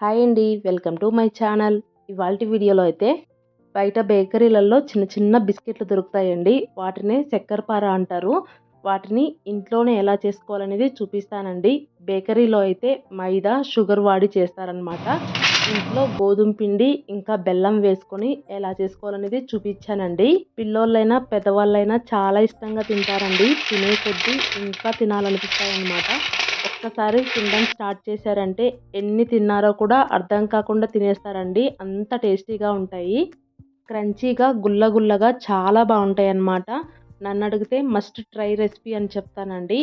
Hi అండి welcome to my channel. ఇవాళ వీడియోలో అయితే బయట బేకరీలలో చిన్న చిన్న బిస్కెట్లు దొరుకుతాయండి. వాటినే చక్కెరపార అంటారు. వాటిని ఇంట్లోనే ఎలా చేసుకోవాలనేది చూపిస్తానండి. బేకరీలో అయితే మైదా షుగర్ వాడి చేస్తారనమాట ఇంట్లో గోధుమ పిండి ఇంకా బెల్లం వేసుకొని ఎలా చేసుకోవాలనేది చూపించానండి. పిల్లోళ్ళైనా పెద్దవాళ్ళైనా చాలా ఇష్టంగా తింటారండి. తినే కొద్దీ ఇంకా తినాలనిపిస్తాయన్నమాట. ఒక్కసారి తినడం స్టార్ట్ చేశారంటే ఎన్ని తిన్నారో కూడా అర్థం కాకుండా తినేస్తారండి. అంత టేస్టీగా ఉంటాయి. క్రంచీగా గుల్లగుల్లగా చాలా బాగుంటాయి అన్నమాట నన్ను అడిగితే మస్ట్ ట్రై రెసిపీ అని చెప్తానండి.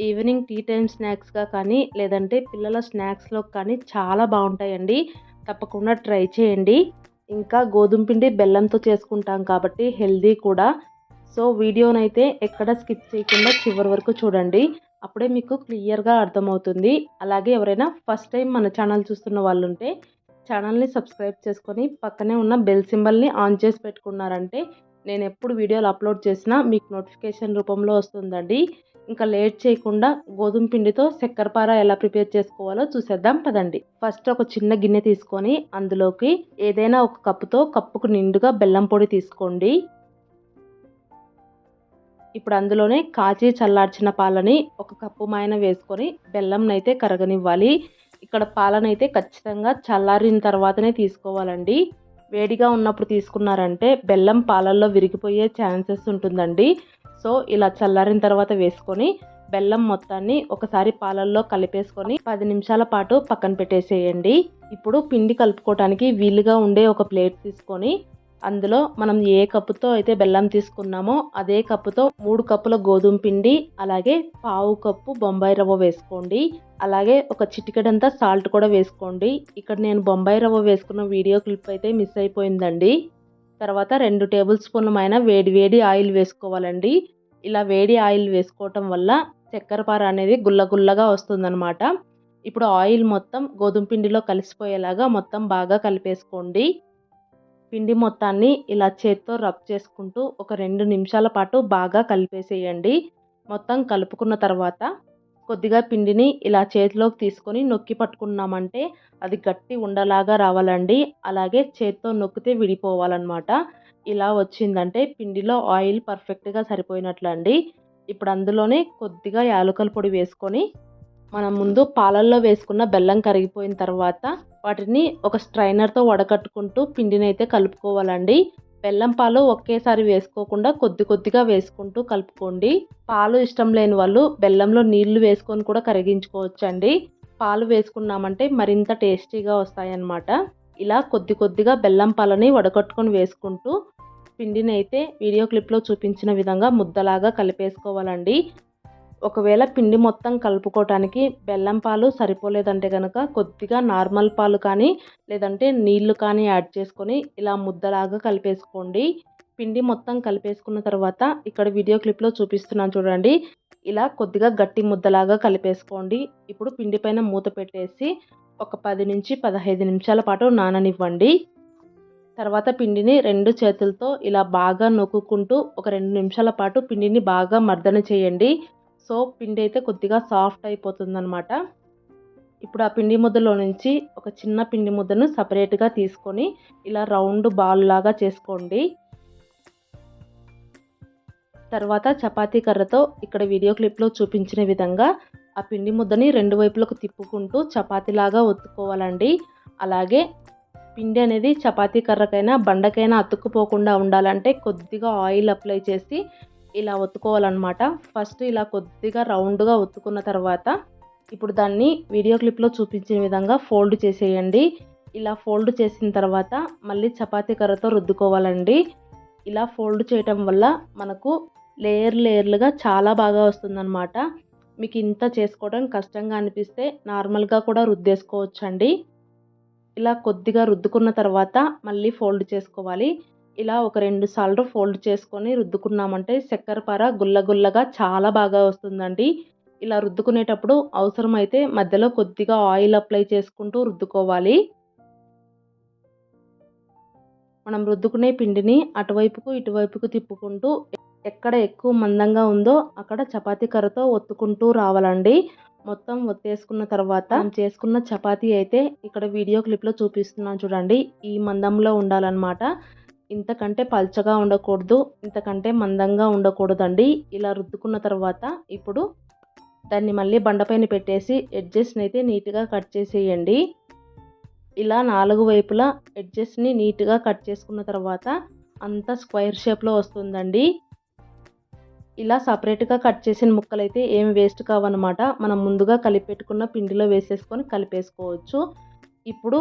ఈవినింగ్ టీ టైం స్నాక్స్గా కానీ లేదంటే పిల్లల స్నాక్స్లో కానీ చాలా బాగుంటాయండి. తప్పకుండా ట్రై చేయండి. ఇంకా గోధుమ పిండి బెల్లంతో చేసుకుంటాం కాబట్టి హెల్దీ కూడా. సో వీడియోనైతే ఎక్కడ స్కిప్ చేయకుండా చివరి వరకు చూడండి. అప్పుడే మీకు క్లియర్గా అర్థమవుతుంది. అలాగే ఎవరైనా ఫస్ట్ టైం మన ఛానల్ చూస్తున్న వాళ్ళు ఉంటే ఛానల్ని సబ్స్క్రైబ్ చేసుకొని పక్కనే ఉన్న బెల్ సింబల్ని ఆన్ చేసి పెట్టుకున్నారంటే నేను ఎప్పుడు వీడియోలు అప్లోడ్ చేసినా మీకు నోటిఫికేషన్ రూపంలో వస్తుందండి. ఇంకా లేట్ చేయకుండా గోధుమ పిండితో చక్కెరపార ఎలా ప్రిపేర్ చేసుకోవాలో చూసేద్దాం పదండి. ఫస్ట్ ఒక చిన్న గిన్నె తీసుకొని అందులోకి ఏదైనా ఒక కప్పుతో కప్పుకు నిండుగా బెల్లం పొడి తీసుకోండి. ఇప్పుడు అందులోనే కాచి చల్లార్చిన పాలని ఒక కప్పు మాయన వేసుకొని బెల్లంనైతే కరగనివ్వాలి. ఇక్కడ పాలనైతే ఖచ్చితంగా చల్లారిన తర్వాతనే తీసుకోవాలండి. వేడిగా ఉన్నప్పుడు తీసుకున్నారంటే బెల్లం పాలల్లో విరిగిపోయే ఛాన్సెస్ ఉంటుందండి. సో ఇలా చల్లారిన తర్వాత వేసుకొని బెల్లం మొత్తాన్ని ఒకసారి పాలల్లో కలిపేసుకొని పది నిమిషాల పాటు పక్కన పెట్టేసేయండి. ఇప్పుడు పిండి కలుపుకోవటానికి వీలుగా ఉండే ఒక ప్లేట్ తీసుకొని అందులో మనం ఏ కప్పుతో అయితే బెల్లం తీసుకున్నామో అదే కప్పుతో మూడు కప్పుల గోధుమ పిండి అలాగే పావు కప్పు బొంబాయి రవ్వ వేసుకోండి. అలాగే ఒక చిటికెడంతా సాల్ట్ కూడా వేసుకోండి. ఇక్కడ నేను బొంబాయి రవ్వ వేసుకున్న వీడియో క్లిప్ అయితే మిస్ అయిపోయిందండి. తర్వాత రెండు టేబుల్ స్పూన్లమైన వేడి వేడి ఆయిల్ వేసుకోవాలండి. ఇలా వేడి ఆయిల్ వేసుకోవటం వల్ల చక్కెరపార అనేది గుల్లగుల్లగా వస్తుందన్నమాట. ఇప్పుడు ఆయిల్ మొత్తం గోధుమ పిండిలో కలిసిపోయేలాగా మొత్తం బాగా కలిపేసుకోండి. పిండి మొత్తాన్ని ఇలా చేత్తో రబ్ చేసుకుంటూ ఒక రెండు నిమిషాల పాటు బాగా కలిపేసేయండి. మొత్తం కలుపుకున్న తర్వాత కొద్దిగా పిండిని ఇలా చేతిలోకి తీసుకొని నొక్కి పట్టుకున్నామంటే అది గట్టి ఉండలాగా రావాలండి. అలాగే చేత్తో నొక్కితే విడిపోవాలన్నమాట. ఇలా వచ్చిందంటే పిండిలో ఆయిల్ పర్ఫెక్ట్గా సరిపోయినట్లండి. ఇప్పుడు అందులోనే కొద్దిగా యాలకుల పొడి వేసుకొని మనం ముందు పాలల్లో వేసుకున్న బెల్లం కరిగిపోయిన తర్వాత వాటిని ఒక స్ట్రైనర్తో వడకట్టుకుంటూ పిండిని అయితే కలుపుకోవాలండి. బెల్లం పాలు ఒకేసారి వేసుకోకుండా కొద్ది కొద్దిగా వేసుకుంటూ కలుపుకోండి. పాలు ఇష్టం లేని వాళ్ళు బెల్లంలో నీళ్ళు వేసుకొని కూడా కరిగించుకోవచ్చండి. పాలు వేసుకున్నామంటే మరింత టేస్టీగా వస్తాయన్నమాట. ఇలా కొద్ది కొద్దిగా బెల్లం పాలని వడకట్టుకొని వేసుకుంటూ పిండిని అయితే వీడియో క్లిప్లో చూపించిన విధంగా ముద్దలాగా కలిపేసుకోవాలండి. ఒకవేళ పిండి మొత్తం కలుపుకోవటానికి బెల్లం పాలు సరిపోలేదంటే కనుక కొద్దిగా నార్మల్ పాలు కానీ లేదంటే నీళ్ళు కానీ యాడ్ చేసుకొని ఇలా ముద్దలాగా కలిపేసుకోండి. పిండి మొత్తం కలిపేసుకున్న తర్వాత ఇక్కడ వీడియో క్లిప్లో చూపిస్తున్నాను చూడండి. ఇలా కొద్దిగా గట్టి ముద్దలాగా కలిపేసుకోండి. ఇప్పుడు పిండి పైన మూత పెట్టేసి ఒక పది నుంచి పదహైదు నిమిషాల పాటు నాననివ్వండి. తర్వాత పిండిని రెండు చేతులతో ఇలా బాగా నొక్కుంటూ ఒక రెండు నిమిషాల పాటు పిండిని బాగా మర్దన చేయండి. సో పిండి అయితే కొద్దిగా సాఫ్ట్ అయిపోతుంది అనమాట ఇప్పుడు ఆ పిండి ముద్దలో నుంచి ఒక చిన్న పిండి ముద్దను సపరేట్గా తీసుకొని ఇలా రౌండ్ బాల్ లాగా చేసుకోండి. తర్వాత చపాతీ కర్రతో ఇక్కడ వీడియో క్లిప్లో చూపించిన విధంగా ఆ పిండి ముద్దని రెండు వైపులకు తిప్పుకుంటూ చపాతీలాగా ఒత్తుకోవాలండి. అలాగే పిండి అనేది చపాతీ కర్రకైనా బండకైనా అతుక్కుపోకుండా ఉండాలంటే కొద్దిగా ఆయిల్ అప్లై చేసి ఇలా ఒత్తుకోవాలన్నమాట. ఫస్ట్ ఇలా కొద్దిగా రౌండ్గా ఒత్తుకున్న తర్వాత ఇప్పుడు దాన్ని వీడియో క్లిప్లో చూపించిన విధంగా ఫోల్డ్ చేసేయండి. ఇలా ఫోల్డ్ చేసిన తర్వాత మళ్ళీ చపాతీ కర్రతో రుద్దుకోవాలండి. ఇలా ఫోల్డ్ చేయటం వల్ల మనకు లేయర్ లేయర్లుగా చాలా బాగా వస్తుందన్నమాట. మీకు ఇంత చేసుకోవడం కష్టంగా అనిపిస్తే నార్మల్గా కూడా రుద్దేసుకోవచ్చండి. ఇలా కొద్దిగా రుద్దుకున్న తర్వాత మళ్ళీ ఫోల్డ్ చేసుకోవాలి. ఇలా ఒక రెండు సార్లు ఫోల్డ్ చేసుకొని రుద్దుకున్నామంటే చక్కెరపార గుల్ల గుల్లగా చాలా బాగా వస్తుందండి. ఇలా రుద్దుకునేటప్పుడు అవసరమైతే మధ్యలో కొద్దిగా ఆయిల్ అప్లై చేసుకుంటూ రుద్దుకోవాలి. మనం రుద్దుకునే పిండిని అటువైపుకు ఇటువైపుకు తిప్పుకుంటూ ఎక్కడ ఎక్కువ మందంగా ఉందో అక్కడ చపాతీ కర్రతో ఒత్తుకుంటూ రావాలండి. మొత్తం ఒత్తేసుకున్న తర్వాత చేసుకున్న చపాతీ అయితే ఇక్కడ వీడియో క్లిప్లో చూపిస్తున్నాను చూడండి. ఈ మందంలో ఉండాలన్నమాట. ఇంతకంటే పల్చగా ఉండకూడదు ఇంతకంటే మందంగా ఉండకూడదండి. ఇలా రుద్దుకున్న తర్వాత ఇప్పుడు దాన్ని మళ్ళీ బండపైన పెట్టేసి ఎడ్జెస్ని అయితే నీట్గా కట్ చేసేయండి. ఇలా నాలుగు వైపులా ఎడ్జెస్ని నీట్గా కట్ చేసుకున్న తర్వాత అంతా స్క్వైర్ షేప్లో వస్తుందండి. ఇలా సపరేట్గా కట్ చేసిన ముక్కలు అయితే ఏం వేస్ట్ కావన్నమాట. మనం ముందుగా కలిపెట్టుకున్న పిండిలో వేసేసుకొని కలిపేసుకోవచ్చు. ఇప్పుడు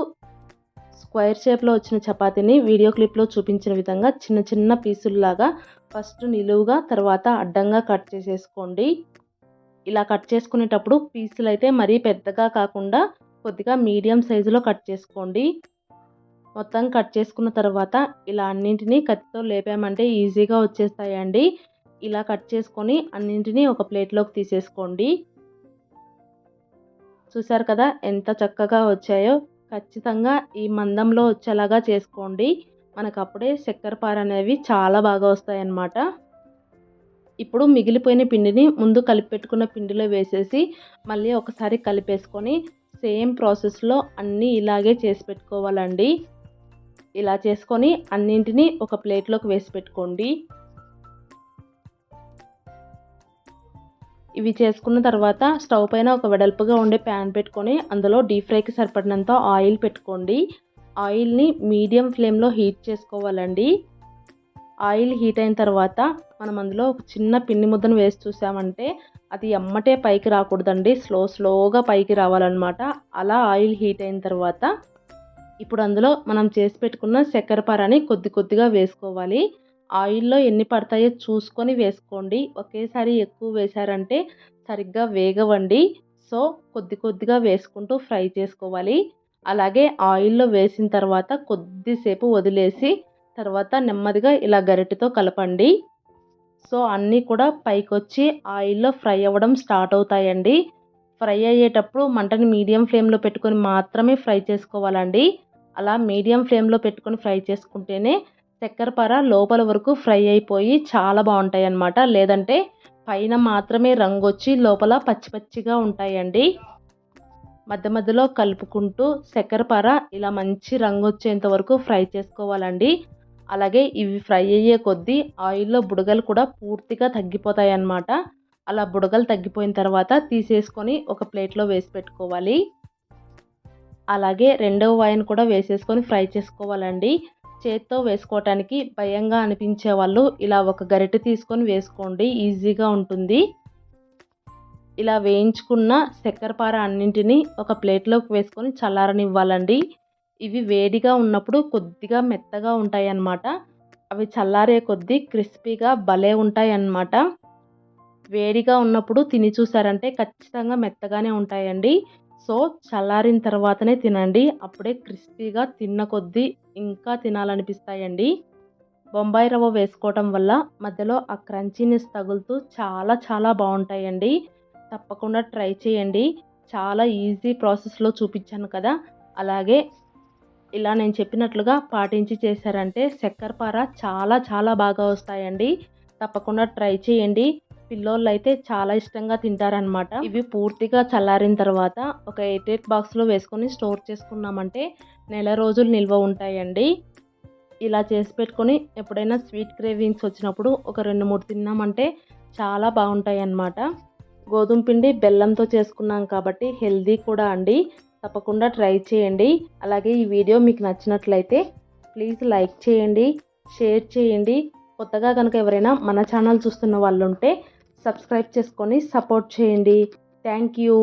స్క్వైర్ షేప్లో వచ్చిన చపాతీని వీడియో క్లిప్లో చూపించిన విధంగా చిన్న చిన్న పీసుల్లాగా ఫస్ట్ నిలువుగా తర్వాత అడ్డంగా కట్ చేసేసుకోండి. ఇలా కట్ చేసుకునేటప్పుడు పీసులు అయితే మరీ పెద్దగా కాకుండా కొద్దిగా మీడియం సైజులో కట్ చేసుకోండి. మొత్తం కట్ చేసుకున్న తర్వాత ఇలా అన్నింటినీ కత్తితో లేపామంటే ఈజీగా వచ్చేస్తాయండి. ఇలా కట్ చేసుకొని అన్నింటినీ ఒక ప్లేట్లోకి తీసేసుకోండి. చూసారు కదా ఎంత చక్కగా వచ్చాయో? ఖచ్చితంగా ఈ మందంలో వచ్చేలాగా చేసుకోండి. మనకు అప్పుడే చక్కెరపార అనేవి చాలా బాగా వస్తాయన్నమాట. ఇప్పుడు మిగిలిపోయిన పిండిని ముందు కలిపి పెట్టుకున్న పిండిలో వేసేసి మళ్ళీ ఒకసారి కలిపేసుకొని సేమ్ ప్రాసెస్లో అన్నీ ఇలాగే చేసి పెట్టుకోవాలండి. ఇలా చేసుకొని అన్నింటినీ ఒక ప్లేట్లోకి వేసి పెట్టుకోండి. ఇవి చేసుకున్న తర్వాత స్టవ్ పైన ఒక వెడల్పుగా ఉండే ప్యాన్ పెట్టుకొని అందులో డీప్ ఫ్రైకి సరిపడినంత ఆయిల్ పెట్టుకోండి. ఆయిల్ని మీడియం ఫ్లేమ్లో హీట్ చేసుకోవాలండి. ఆయిల్ హీట్ అయిన తర్వాత మనం అందులో ఒక చిన్న పిండి ముద్దను వేసి చూసామంటే అది ఎమ్మటే పైకి రాకూడదండి. స్లో స్లోగా పైకి రావాలన్నమాట. అలా ఆయిల్ హీట్ అయిన తర్వాత ఇప్పుడు అందులో మనం చేసి పెట్టుకున్న చక్కెర పారాని కొద్ది కొద్దిగా వేసుకోవాలి. ఆయిల్లో ఎన్ని పడతాయో చూసుకొని వేసుకోండి. ఒకేసారి ఎక్కువ వేశారంటే సరిగ్గా వేగవండి. సో కొద్ది కొద్దిగా వేసుకుంటూ ఫ్రై చేసుకోవాలి. అలాగే ఆయిల్లో వేసిన తర్వాత కొద్దిసేపు వదిలేసి తర్వాత నెమ్మదిగా ఇలా గరిటెతో కలపండి. సో అన్నీ కూడా పైకొచ్చి ఆయిల్లో ఫ్రై అవ్వడం స్టార్ట్ అవుతాయండి. ఫ్రై అయ్యేటప్పుడు మంటని మీడియం ఫ్లేమ్లో పెట్టుకొని మాత్రమే ఫ్రై చేసుకోవాలండి. అలా మీడియం ఫ్లేమ్లో పెట్టుకొని ఫ్రై చేసుకుంటేనే చక్కెరపార లోపల వరకు ఫ్రై అయిపోయి చాలా బాగుంటాయి అన్నమాట లేదంటే పైన మాత్రమే రంగు వచ్చి లోపల పచ్చి పచ్చిగా ఉంటాయండి. మధ్య మధ్యలో కలుపుకుంటూ చక్కెరపార ఇలా మంచి రంగు వచ్చేంత వరకు ఫ్రై చేసుకోవాలండి. అలాగే ఇవి ఫ్రై అయ్యే కొద్దీ ఆయిల్లో బుడగలు కూడా పూర్తిగా తగ్గిపోతాయి అన్నమాట అలా బుడగలు తగ్గిపోయిన తర్వాత తీసేసుకొని ఒక ప్లేట్లో వేసి పెట్టుకోవాలి. అలాగే రెండవ వాయిన్ కూడా వేసేసుకొని ఫ్రై చేసుకోవాలండి. చేత్తో వేసుకోవటానికి భయంగా అనిపించే వాళ్ళు ఇలా ఒక గరిటె తీసుకొని వేసుకోండి ఈజీగా ఉంటుంది. ఇలా వేయించుకున్న చక్కెరపార అన్నింటినీ ఒక ప్లేట్లోకి వేసుకొని చల్లారనివ్వాలండి. ఇవి వేడిగా ఉన్నప్పుడు కొద్దిగా మెత్తగా ఉంటాయి అన్నమాట అవి చల్లారే కొద్దీ క్రిస్పీగా భలే ఉంటాయి అన్నమాట వేడిగా ఉన్నప్పుడు తిని చూసారంటే ఖచ్చితంగా మెత్తగానే ఉంటాయండి. సో చల్లారిన తర్వాతనే తినండి. అప్పుడే క్రిస్పీగా తిన్న కొద్దీ ఇంకా తినాలనిపిస్తాయండి. బొంబాయి రవ్వ వేసుకోవటం వల్ల మధ్యలో ఆ క్రంచీనెస్ తగులుతూ చాలా చాలా బాగుంటాయండి. తప్పకుండా ట్రై చేయండి. చాలా ఈజీ ప్రాసెస్లో చూపించాను కదా. అలాగే ఇలా నేను చెప్పినట్లుగా పాటించి చేశారంటే చక్కెరపార చాలా చాలా బాగా వస్తాయండి. తప్పకుండా ట్రై చేయండి. పిల్లోళ్ళు అయితే చాలా ఇష్టంగా తింటారనమాట ఇవి పూర్తిగా చల్లారిన తర్వాత ఒక ఎయిట్ ఎయిట్ బాక్స్లో వేసుకొని స్టోర్ చేసుకున్నామంటే నెల రోజులు నిల్వ ఉంటాయండి. ఇలా చేసి పెట్టుకొని ఎప్పుడైనా స్వీట్ క్రేవింగ్స్ వచ్చినప్పుడు ఒక రెండు మూడు తిన్నామంటే చాలా బాగుంటాయి అన్నమాట గోధుమ పిండి బెల్లంతో చేసుకున్నాం కాబట్టి హెల్దీ కూడా అండి. తప్పకుండా ట్రై చేయండి. అలాగే ఈ వీడియో మీకు నచ్చినట్లయితే ప్లీజ్ లైక్ చేయండి షేర్ చేయండి. కొత్తగా కనుక ఎవరైనా మన ఛానల్ చూస్తున్న వాళ్ళు ఉంటే సబ్స్క్రైబ్ చేసుకొని సపోర్ట్ చేయండి. Thank you.